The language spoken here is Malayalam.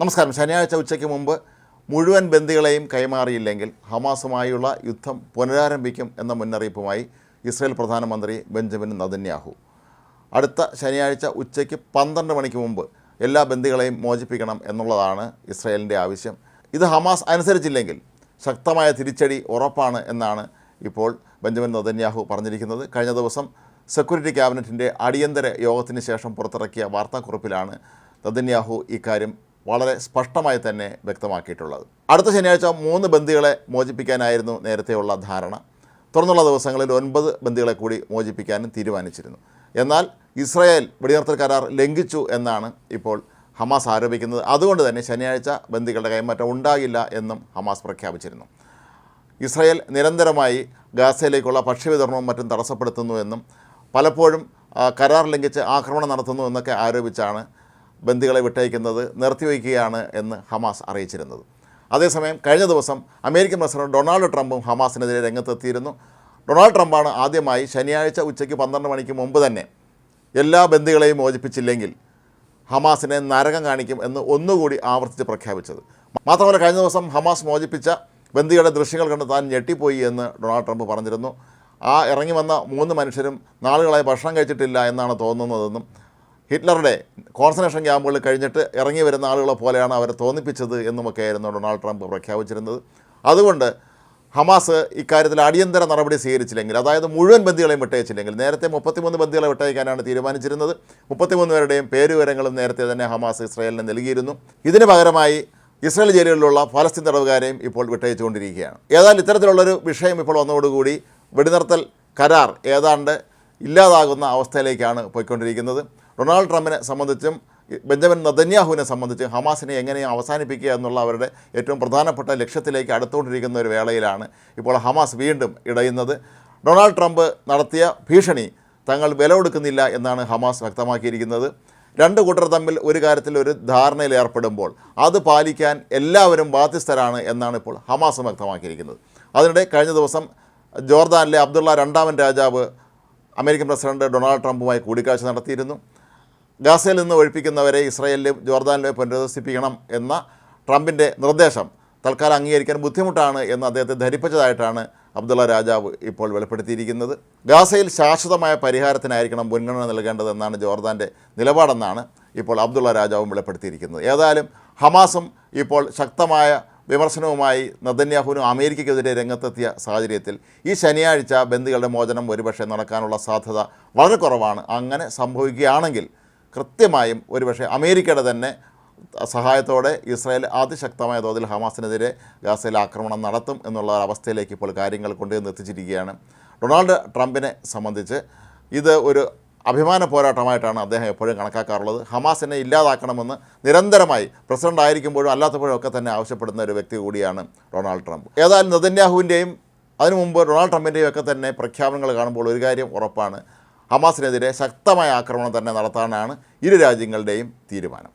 നമസ്കാരം. ശനിയാഴ്ച ഉച്ചയ്ക്ക് മുമ്പ് മുഴുവൻ ബന്ദികളെയും കൈമാറിയില്ലെങ്കിൽ ഹമാസുമായുള്ള യുദ്ധം പുനരാരംഭിക്കും എന്ന മുന്നറിയിപ്പുമായി ഇസ്രയേൽ പ്രധാനമന്ത്രി ബെഞ്ചമിൻ നദന്യാഹു. അടുത്ത ശനിയാഴ്ച ഉച്ചയ്ക്ക് പന്ത്രണ്ട് മണിക്ക് മുമ്പ് എല്ലാ ബന്ദികളെയും മോചിപ്പിക്കണം എന്നുള്ളതാണ് ഇസ്രയേലിന്റെ ആവശ്യം. ഇത് ഹമാസ് അനുസരിച്ചില്ലെങ്കിൽ ശക്തമായ തിരിച്ചടി ഉറപ്പാണ് എന്നാണ് ഇപ്പോൾ ബെഞ്ചമിൻ നദന്യാഹു പറഞ്ഞിരിക്കുന്നത്. കഴിഞ്ഞ ദിവസം സെക്യൂരിറ്റി ക്യാബിനറ്റിന്റെ അടിയന്തര യോഗത്തിന് ശേഷം പുറത്തിറക്കിയ വാർത്താക്കുറിപ്പിലാണ് നദന്യാഹു ഇക്കാര്യം വളരെ സ്പഷ്ടമായി തന്നെ വ്യക്തമാക്കിയിട്ടുള്ളത്. അടുത്ത ശനിയാഴ്ച മൂന്ന് ബന്ദികളെ മോചിപ്പിക്കാനായിരുന്നു നേരത്തെയുള്ള ധാരണ. തുടർന്നുള്ള ദിവസങ്ങളിൽ ഒൻപത് ബന്ദികളെ കൂടി മോചിപ്പിക്കാനും തീരുമാനിച്ചിരുന്നു. എന്നാൽ ഇസ്രായേൽ വെടിനിർത്തൽ കരാർ ലംഘിച്ചു എന്നാണ് ഇപ്പോൾ ഹമാസ് ആരോപിക്കുന്നത്. അതുകൊണ്ട് തന്നെ ശനിയാഴ്ച ബന്ദികളുടെ കൈമാറ്റം ഉണ്ടാകില്ല എന്നും ഹമാസ് പ്രഖ്യാപിച്ചിരുന്നു. ഇസ്രായേൽ നിരന്തരമായി ഗാസയിലേക്കുള്ള ഭക്ഷ്യവിതരണവും മറ്റും തടസ്സപ്പെടുത്തുന്നുവെന്നും പലപ്പോഴും കരാർ ലംഘിച്ച് ആക്രമണം നടത്തുന്നു എന്നൊക്കെ ആരോപിച്ചാണ് ബന്ദികളെ വിട്ടയക്കുന്നത് നിർത്തിവയ്ക്കുകയാണ് എന്ന് ഹമാസ് അറിയിച്ചിരുന്നത്. അതേസമയം കഴിഞ്ഞ ദിവസം അമേരിക്കൻ പ്രസിഡന്റ് ഡൊണാൾഡ് ട്രംപും ഹമാസിനെതിരെ രംഗത്തെത്തിയിരുന്നു. ഡൊണാൾഡ് ട്രംപാണ് ആദ്യമായി ശനിയാഴ്ച ഉച്ചയ്ക്ക് പന്ത്രണ്ട് മണിക്ക് മുമ്പ് തന്നെ എല്ലാ ബന്ദികളെയും മോചിപ്പിച്ചില്ലെങ്കിൽ ഹമാസിനെ നരകം കാണിക്കും എന്ന് ഒന്നുകൂടി ആവർത്തിച്ച് പ്രഖ്യാപിച്ചത്. മാത്രമല്ല കഴിഞ്ഞ ദിവസം ഹമാസ് മോചിപ്പിച്ച ബന്ദികളുടെ ദൃശ്യങ്ങൾ കണ്ട് താൻ ഞെട്ടിപ്പോയി എന്ന് ഡൊണാൾഡ് ട്രംപ് പറഞ്ഞിരുന്നു. ആ ഇറങ്ങി വന്ന മൂന്ന് മനുഷ്യരും നാളുകളായി ഭക്ഷണം കഴിച്ചിട്ടില്ല എന്നാണ് തോന്നുന്നതെന്നും ഹിറ്റ്ലറുടെ കോൺസെൻട്രേഷൻ ക്യാമ്പുകളിൽ കഴിഞ്ഞിട്ട് ഇറങ്ങി വരുന്ന ആളുകളെ പോലെയാണ് അവരെ തോന്നിപ്പിച്ചത് എന്നുമൊക്കെയായിരുന്നു ഡൊണാൾഡ് ട്രംപ് പ്രഖ്യാപിച്ചിരുന്നത്. അതുകൊണ്ട് ഹമാസ് ഇക്കാര്യത്തിൽ അടിയന്തര നടപടി സ്വീകരിച്ചില്ലെങ്കിൽ അതായത് മുഴുവൻ ബന്ധികളെയും വിട്ടയച്ചില്ലെങ്കിൽ നേരത്തെ മുപ്പത്തിമൂന്ന് ബന്ധികളെ വിട്ടയക്കാനാണ് തീരുമാനിച്ചിരുന്നത്. മുപ്പത്തിമൂന്ന് പേരുടെയും പേരുവിവരങ്ങളും നേരത്തെ തന്നെ ഹമാസ് ഇസ്രായേലിന് നൽകിയിരുന്നു. ഇതിന് പകരമായി ഇസ്രായേൽ ജയിലുകളിലുള്ള ഫലസ്തീൻ തടവുകാരെയും ഇപ്പോൾ വിട്ടയച്ചുകൊണ്ടിരിക്കുകയാണ്. ഏതായാലും ഇത്തരത്തിലുള്ളൊരു വിഷയം ഇപ്പോൾ വന്നതോടുകൂടി വെടിനിർത്തൽ കരാർ ഏതാണ്ട് ഇല്ലാതാകുന്ന അവസ്ഥയിലേക്കാണ് പോയിക്കൊണ്ടിരിക്കുന്നത്. ഡൊണാൾഡ് ട്രംപിനെ സംബന്ധിച്ചും ബെഞ്ചമിൻ നദന്യാഹുവിനെ സംബന്ധിച്ച് ഹമാസിനെ എങ്ങനെയും അവസാനിപ്പിക്കുക എന്നുള്ള അവരുടെ ഏറ്റവും പ്രധാനപ്പെട്ട ലക്ഷ്യത്തിലേക്ക് അടുത്തുകൊണ്ടിരിക്കുന്ന ഒരു വേളയിലാണ് ഇപ്പോൾ ഹമാസ് വീണ്ടും ഇടയുന്നത്. ഡൊണാൾഡ് ട്രംപ് നടത്തിയ ഭീഷണി തങ്ങൾ വില കൊടുക്കുന്നില്ല എന്നാണ് ഹമാസ് വ്യക്തമാക്കിയിരിക്കുന്നത്. രണ്ട് കൂട്ടർ തമ്മിൽ ഒരു കാര്യത്തിൽ ഒരു ധാരണയിൽ ഏർപ്പെടുമ്പോൾ അത് പാലിക്കാൻ എല്ലാവരും ബാധ്യസ്ഥരാണ് എന്നാണ് ഇപ്പോൾ ഹമാസ് വ്യക്തമാക്കിയിരിക്കുന്നത്. അതിനിടെ കഴിഞ്ഞ ദിവസം ജോർദാനിലെ അബ്ദുള്ള രണ്ടാമൻ രാജാവ് അമേരിക്കൻ പ്രസിഡന്റ് ഡൊണാൾഡ് ട്രംപുമായി കൂടിക്കാഴ്ച നടത്തിയിരുന്നു. ഗാസയിൽ നിന്ന് ഒഴിപ്പിക്കുന്നവരെ ഇസ്രയേലിലും ജോർദാനിലും പുനരധിവസിപ്പിക്കണം എന്ന ട്രംപിന്റെ നിർദ്ദേശം തൽക്കാലം അംഗീകരിക്കാൻ ബുദ്ധിമുട്ടാണ് എന്ന് അദ്ദേഹത്തെ ധരിപ്പിച്ചതായിട്ടാണ് അബ്ദുള്ള രാജാവ് ഇപ്പോൾ വെളിപ്പെടുത്തിയിരിക്കുന്നത്. ഗാസയിൽ ശാശ്വതമായ പരിഹാരത്തിനായിരിക്കണം മുൻഗണന നൽകേണ്ടതെന്നാണ് ജോർദാന്റെ നിലപാടെന്നാണ് ഇപ്പോൾ അബ്ദുള്ള രാജാവും വെളിപ്പെടുത്തിയിരിക്കുന്നത്. ഏതായാലും ഹമാസും ഇപ്പോൾ ശക്തമായ വിമർശനവുമായി നദന്യാഹുവിനും അമേരിക്കയ്ക്കെതിരെ രംഗത്തെത്തിയ സാഹചര്യത്തിൽ ഈ ശനിയാഴ്ച ബന്ദികളുടെ മോചനം ഒരുപക്ഷെ നടക്കാനുള്ള സാധ്യത വളരെ കുറവാണ്. അങ്ങനെ സംഭവിക്കുകയാണെങ്കിൽ കൃത്യമായും ഒരുപക്ഷെ അമേരിക്കയുടെ തന്നെ സഹായത്തോടെ ഇസ്രായേൽ അതിശക്തമായ തോതിൽ ഹമാസിനെതിരെ ഗാസയിൽ ആക്രമണം നടത്തും എന്നുള്ള അവസ്ഥയിലേക്ക് ഇപ്പോൾ കാര്യങ്ങൾ കൊണ്ടുവന്ന് എത്തിച്ചിരിക്കുകയാണ്. ഡൊണാൾഡ് ട്രംപിനെ സംബന്ധിച്ച് ഇത് ഒരു അഭിമാന പോരാട്ടമായിട്ടാണ് അദ്ദേഹം എപ്പോഴും കണക്കാക്കാറുള്ളത്. ഹമാസിനെ ഇല്ലാതാക്കണമെന്ന് നിരന്തരമായി പ്രസിഡന്റ് ആയിരിക്കുമ്പോഴും അല്ലാത്തപ്പോഴും ഒക്കെ തന്നെ ആവശ്യപ്പെടുന്ന ഒരു വ്യക്തി കൂടിയാണ് ഡൊണാൾഡ് ട്രംപ്. ഏതായാലും നദന്യാഹുവിന്റെയും അതിനു മുമ്പ് ഡൊണാൾഡ് ട്രംപിന്റെയും ഒക്കെ തന്നെ പ്രഖ്യാപനങ്ങൾ കാണുമ്പോൾ ഒരു കാര്യം ഉറപ്പാണ്. ഹമാസിനെതിരെ ശക്തമായ ആക്രമണം തന്നെ നടത്താനാണ് ഇരു രാജ്യങ്ങളുടെയും തീരുമാനം.